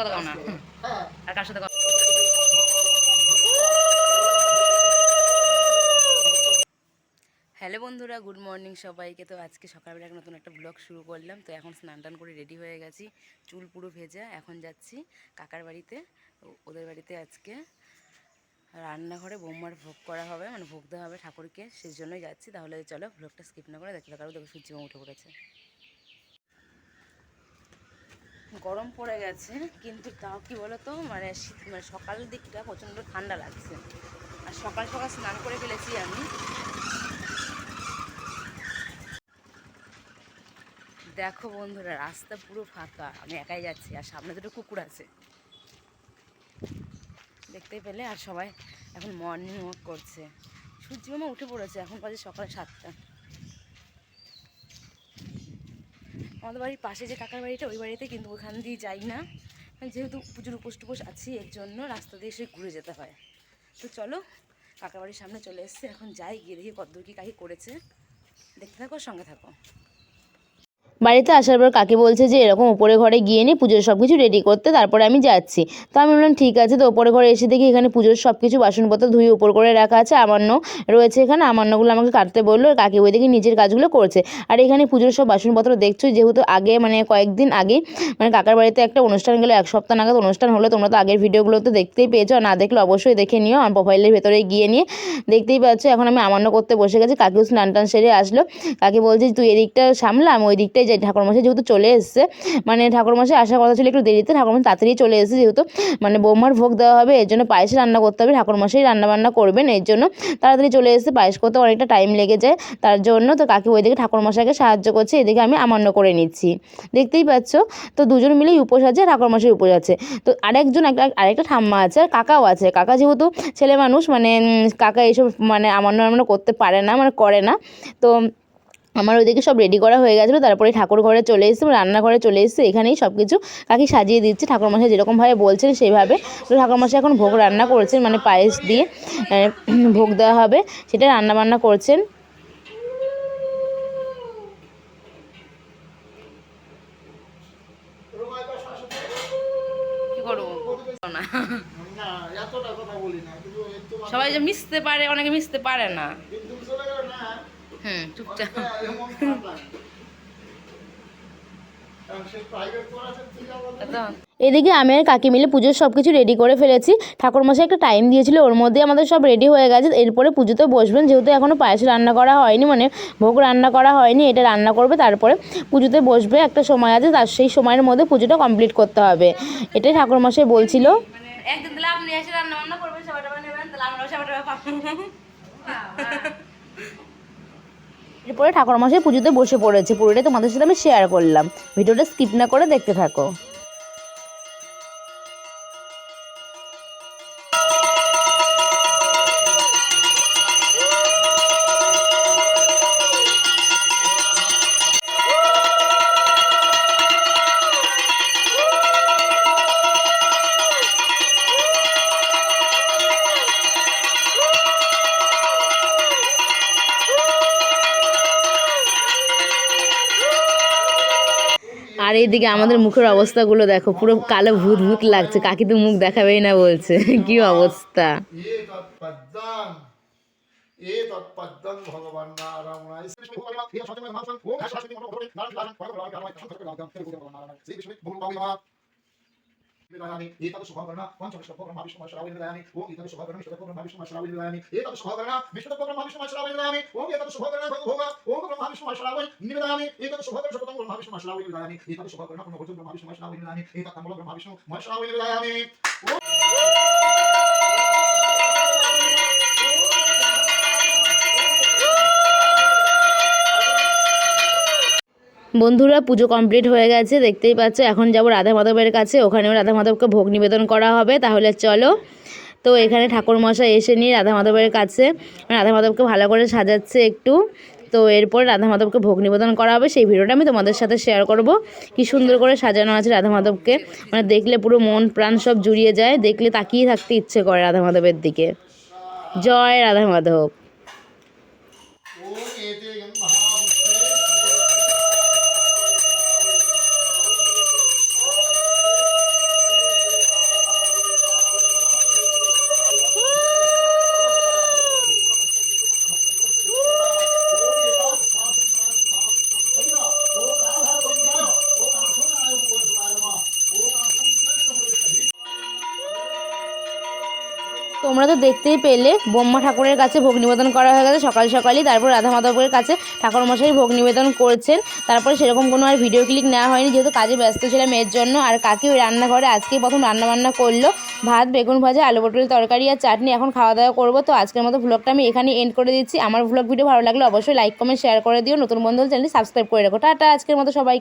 কথা কও না? আর কার সাথে হ্যালো বন্ধুরা, গুড মর্নিং সবাইকে। তো আজকে সকালবেলা নতুন একটা ব্লগ শুরু করলাম। তো এখন স্নান টান করে রেডি হয়ে গেছি। চুল পুরো ভেজা, এখন যাচ্ছি কাকার বাড়িতে। ওদের বাড়িতে আজকে রান্নাঘরে বৌমার ভোগ করা হবে মানে ভোগ দেওয়া হবে ঠাকুরকে সেই জন্যই যাচ্ছি। তাহলে চলো ভ্লগটা স্কিপ না করে দেখতে কারও দেখো, সূর্য উঠে পড়েছে। গরম পড়ে গেছে, কিন্তু তাও কি বলো তো মানে শীত মানে সকালের দিকটা প্রচণ্ড ঠান্ডা লাগছে। আর সকাল সকাল স্নান করে ফেলেছি আমি। দেখো বন্ধুরা, রাস্তা পুরো ফাঁকা, আমি একাই যাচ্ছি, আর সামনে দুটো কুকুর আছে। দেখতে পেলে, আর সবাই এখন মর্নিং ওয়াক করছে। সূর্য মামা উঠে পড়েছে, এখন বাজে সকালে সাতটা। আমাদের বাড়ির পাশে যে কাকার বাড়িটা, ওই বাড়িতে কিন্তু ওখান দিয়ে যাই না। যেহেতু পুজোর উপোস টুপোস আছি, এর জন্য রাস্তা দিয়ে এসে ঘুরে যেতে হয়। তো চলো, কাকার বাড়ির সামনে চলে এসছে, এখন যাই, গিয়ে দেখি কদ্দূর কি কাকি করেছে। দেখতে থাকো সঙ্গে থাকো। বাড়িতে আসার পর কাকে বলছে যে, এরকম ওপরে ঘরে গিয়ে নিয়ে পুজোর সব কিছু রেডি করতে, তারপরে আমি যাচ্ছি। তো আমি বললাম, ঠিক আছে। তো ওপরে ঘরে এসে দেখি এখানে পুজোর সব কিছু বাসনপত্র ধুয়ে উপর করে রাখা আছে আমান্য রয়েছে এখানে। আমান্নগুলো আমাকে কাটতে বলল কাকি দেখি নিজের কাজগুলো করছে। আর এখানে পুজোর সব বাসনপত্র দেখছ, যেহেতু আগে মানে কয়েকদিন আগে মানে কাকার বাড়িতে একটা অনুষ্ঠান গেলো, এক সপ্তাহ নাগাদ অনুষ্ঠান হলো, তোমরা তো আগের ভিডিওগুলো তো দেখতেই পেয়েছ, আর না দেখলে অবশ্যই দেখে নিও, আমার প্রোফাইলের ভেতরে গিয়ে নিয়ে দেখতেই পাচ্ছ। এখন আমি আমান্য করতে বসে গেছি, কাকিও স্নান টান সেরে আসলো। কাকি বলছে, তুই এদিকটা সামলা আমি ওই দিকটাই যাই ঠাকুরমশাই যেহেতু চলে এসছে মানে ঠাকুরমশাই আসার কথা ছিল একটু দেরিতে, ঠাকুরমশাই তাড়াতাড়ি চলে এসেছে যেহেতু মানে বৌমার ভোগ দেওয়া হবে, এর জন্য পায়েস রান্না করতে হবে, ঠাকুরমশাই রান্না বান্না করবেন, এর জন্য তাড়াতাড়ি চলে এসেছে, পায়েস করতে অনেকটা টাইম লেগে যায়, তার জন্য তো কাকি ওইদিকে ঠাকুরমশাইকে সাহায্য করছে, এদিকে আমি আমান্য করে নিচ্ছি। দেখতেই পাচ্ছ, তো দুজন মিলেই উপোস আছে, ঠাকুরমশাই উপোস আছে। তো আরেকজন একটা, আরেকটা ঠাম্মা আছে, আর কাকাও আছে, কাকা যেহেতু ছেলে মানুষ মানে কাকা এইসব মানে আমান্য আমান্য করতে পারে না মানে করে না, তো আমার ওইদিকে সব রেডি করা হয়ে গেছিল তারপরে ঠাকুর ঘরে চলে এসেছি রান্নাঘরে চলে এসেছি এখানেই সব কিছু কাকি সাজিয়ে দিচ্ছে। ঠাকুরমশাই যেরকমভাবে বলছেন সেইভাবে তো ঠাকুরমশাই এখন ভোগ রান্না করছেন মানে পায়েস দিয়ে ভোগ দেওয়া হবে সেটা রান্না বান্না করছেন। কি করব? না না এতটা কথা বলি না কিন্তু একটু সবাই যে মিশতে পারে অনেকে মিশতে পারে না। কিন্তু চলে গেল না হুম চুপচাপ। তো এদিকে আমি আর কাকি মিলে পুজোর সব কিছু রেডি করে ফেলেছি। ঠাকুরমশাই একটা টাইম দিয়েছিল ওর মধ্যে আমাদের সব রেডি হয়ে গেছে। এরপরে পুজোতে বসবেন যেহেতু এখনও পায়েস রান্না করা হয়নি মানে ভোগ রান্না করা হয়নি এটা রান্না করবে তারপরে পুজোতে বসবে একটা সময় আছে তার সেই সময়ের মধ্যে পুজোটা কমপ্লিট করতে হবে। এটাই ঠাকুরমশাই বলছিল। মানে একদিন তাহলে আপনি এসে রান্না বান্না করবেন সবাইটা বানাবেন তাহলে আমরাও সবাইটা পাবো। এরপরে ঠাকুরমশাই পুজোতে বসে পড়েছে। পুরোটাই তোমাদের সাথে আমি শেয়ার করলাম। ভিডিওটা স্কিপ না করে দেখতে থাকো। আর এইদিকে আমাদের মুখের অবস্থাগুলো দেখো পুরো কালো ভূত ভূত লাগছে কাকি তো মুখ দেখাবেই না বলছে কি অবস্থা ভগবান विदायामि एतद् स्वभावकरण पञ्चविष्णुभोगं महाविष्णुमाश्रावय विदायामि ॐ एतद् ओम विष्णुभोगं महाविष्णुमाश्रावय विदायामि एतद् स्वभावकरण विष्णुभोगं महाविष्णुमाश्रावय विदायामि ॐ एतद् स्वभावकरण भोग ॐ ब्रह्मविष्णुमाश्रावय निविदायामि एतद् स्वभावकरण शतपदं ब्रह्मविष्णुमाश्रावय विदायामि एतद् स्वभावकरण पुनः भोजं ब्रह्मविष्णुमाश्रावय विदायामि एतत् कमलं ब्रह्मविष्णुमाश्रावय विदायामि ॐ বন্ধুরা, পুজো কমপ্লিট হয়ে গেছে, দেখতেই পাচ্ছ, এখন যাব রাধা মাধবের কাছে, ওখানেও রাধা মাধবকে ভোগ নিবেদন করা হবে, তাহলে চলো। তো এখানে ঠাকুর মশাই এসে নিয়ে রাধা মাধবের কাছে, রাধা মাধবকে ভালো করে সাজাচ্ছে একটু। তো এরপর রাধা মাধবকে ভোগ নিবেদন করা হবে, সেই ভিডিওটা আমি তোমাদের সাথে শেয়ার করব। কি সুন্দর করে সাজানো আছে রাধা মাধবকে মানে দেখলে পুরো মন প্রাণ সব জুড়িয়ে যায়, দেখলে তাকিয়ে থাকতে ইচ্ছে করে রাধা মাধবের দিকে। জয় রাধা মাধব। তোমরা তো দেখতেই পেলে, ব্রহ্মা ঠাকুরের কাছে ভোগ নিবেদন করা হয়ে গেছে সকাল সকালই। তারপর রাধা মাধবের কাছে ঠাকুর মশাই ভোগ নিবেদন করছেন। তারপরে সেরকম কোনো আর ভিডিও ক্লিক নেওয়া হয়নি, যেহেতু কাজে ব্যস্ত ছিলাম এর জন্য। আর কাকি ওই রান্নাঘরে আজকেই প্রথম রান্না বান্না করল। ভাত, বেগুন ভাজা, আলু পটলের তরকারি আর চাটনি এখন খাওয়া দাওয়া করব। তো আজকের মতো ভ্লগটা আমি এখানেই এন্ড করে দিচ্ছি। আমার ভ্লগ ভিডিও ভালো লাগলে অবশ্যই লাইক কমেন্ট শেয়ার করে দিও। নতুন বন্ধু চ্যানেলটি সাবস্ক্রাইব করে রাখো। টাটা, আজকের মতো সবাই।